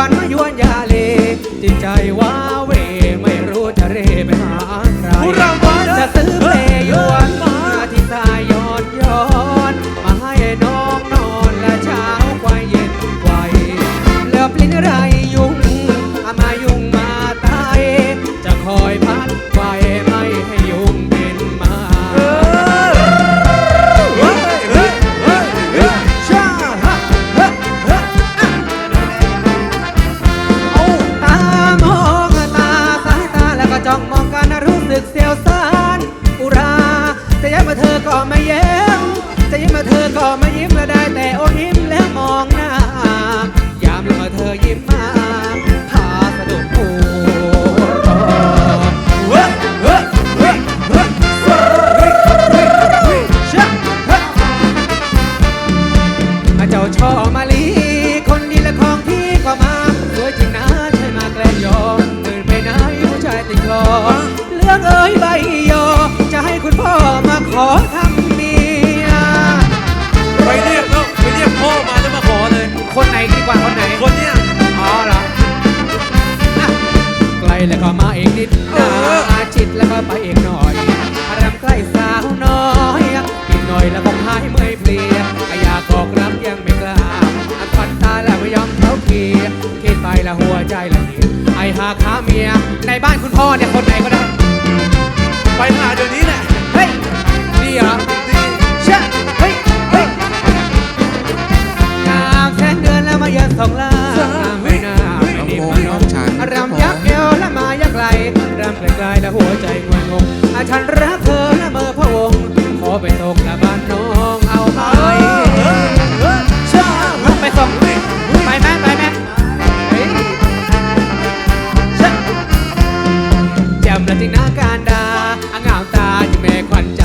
วนมยวนยาเลจิตใจว้าเวไม่รู้จะเรไปหาใครผู้ราวันจะซื้อเพลงยวนมาที่สายย้อนย้อน มาให้น้องนอนและเช้าควายเย็นไวเลือปลิ้นไร สึกเสียวสานอุราจะยิ้มมาเธอก็ไม่แย้มจะยิ้มมาเธอก็ไม่ยิ้มและได้แต่อดยิ้มแล้วมองหน้ายามละเมอเธอยิ้มมา แล้วก็มาเองนิดอนะออาชิดแล้วก็ไปเองหน่อยรำใกล้สาวน้อยอีกหน่อยแล้วคงหายเมื่อยเพลียอยากบอกรักยังไม่กล้าอัดฟันตาแล้วไม่ยอมเขาเกียคิดไปแล้วหัวใจละเอียดไอหาขาเมียในบ้านคุณพ่อเนี่ยคนไหนก็ได้ ๆและหัวใจงวยงงอาฉันรักเธอและเมื่อพระวงขอไปส่งละบ้านน้องเอาไหมเช่ไปส่งไปไหมไปไหมเฮ้ยเช่จำละจริงนาการดาอางามตาอยู่แม่ขวัญใจ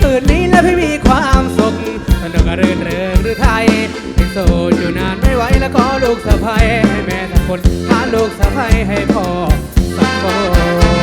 คืนนี้แล้วพี่มีความสุขสนุกรื่นเริงหรือไทยเป็นโสดอยู่นานไม่ไหวแล้วขอลูกสะใภ้ให้แม่สักคนหาลูกสะใภ้ให้พ่อสักคน